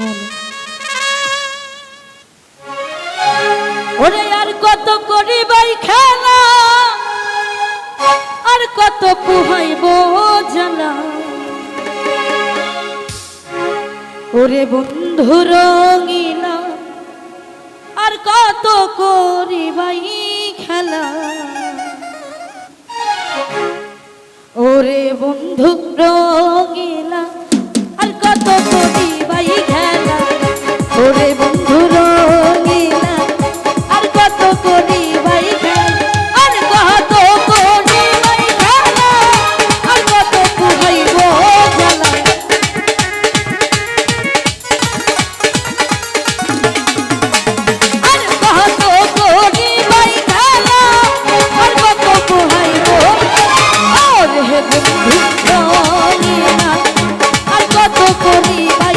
বলো ওরে আর কত করিবাই খেলা, আর কত কুহাইব জানা। ওরে বন্ধু রঙিলা আর কত করিবাই খেলা। ওরে বন্ধু রঙিলা করিবা?